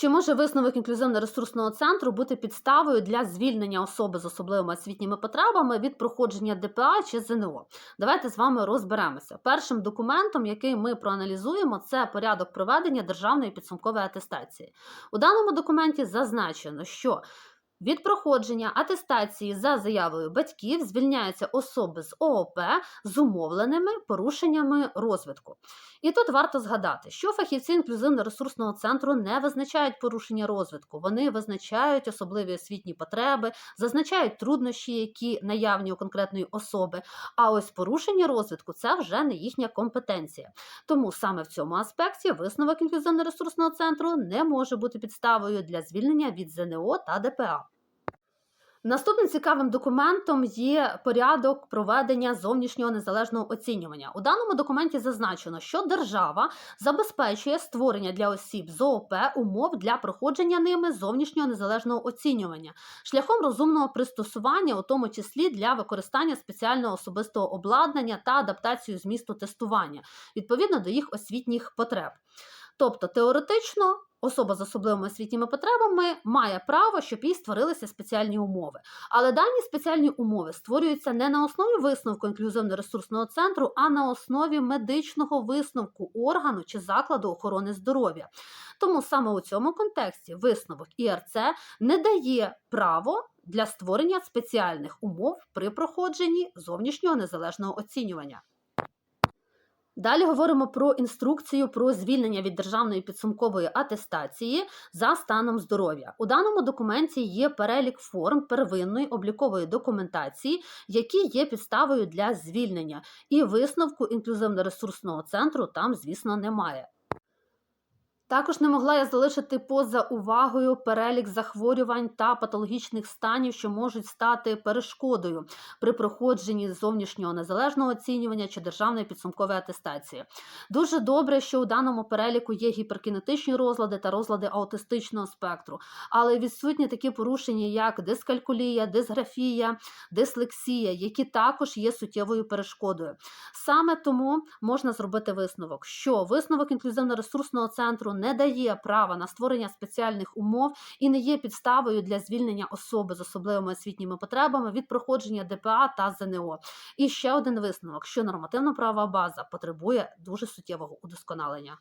Чи може висновок інклюзивно-ресурсного центру бути підставою для звільнення особи з особливими освітніми потребами від проходження ДПА чи ЗНО? Давайте з вами розберемося. Першим документом, який ми проаналізуємо, це порядок проведення державної підсумкової атестації. У даному документі зазначено, що від проходження атестації за заявою батьків звільняються особи з ООП з умовленими порушеннями розвитку. І тут варто згадати, що фахівці інклюзивно-ресурсного центру не визначають порушення розвитку, вони визначають особливі освітні потреби, зазначають труднощі, які наявні у конкретної особи. А ось порушення розвитку це вже не їхня компетенція. Тому саме в цьому аспекті висновок інклюзивно-ресурсного центру не може бути підставою для звільнення від ЗНО та ДПА. Наступним цікавим документом є порядок проведення зовнішнього незалежного оцінювання. У даному документі зазначено, що держава забезпечує створення для осіб з умов для проходження ними зовнішнього незалежного оцінювання шляхом розумного пристосування, у тому числі для використання спеціального особистого обладнання та адаптацію змісту тестування відповідно до їх освітніх потреб. Тобто теоретично особа з особливими освітніми потребами має право, щоб їй створилися спеціальні умови. Але дані спеціальні умови створюються не на основі висновку інклюзивно-ресурсного центру, а на основі медичного висновку органу чи закладу охорони здоров'я. Тому саме у цьому контексті висновок ІРЦ не дає право для створення спеціальних умов при проходженні зовнішнього незалежного оцінювання. Далі говоримо про інструкцію про звільнення від державної підсумкової атестації за станом здоров'я. У даному документі є перелік форм первинної облікової документації, які є підставою для звільнення, і висновку інклюзивно-ресурсного центру там, звісно, немає. Також не могла я залишити поза увагою перелік захворювань та патологічних станів, що можуть стати перешкодою при проходженні зовнішнього незалежного оцінювання чи державної підсумкової атестації. Дуже добре, що у даному переліку є гіперкінетичні розлади та розлади аутистичного спектру, але відсутні такі порушення, як дискалькулія, дисграфія, дислексія, які також є суттєвою перешкодою. Саме тому можна зробити висновок, що висновок інклюзивно-ресурсного центру не дає права на створення спеціальних умов і не є підставою для звільнення особи з особливими освітніми потребами від проходження ДПА та ЗНО. І ще один висновок, що нормативно-правова база потребує дуже суттєвого удосконалення.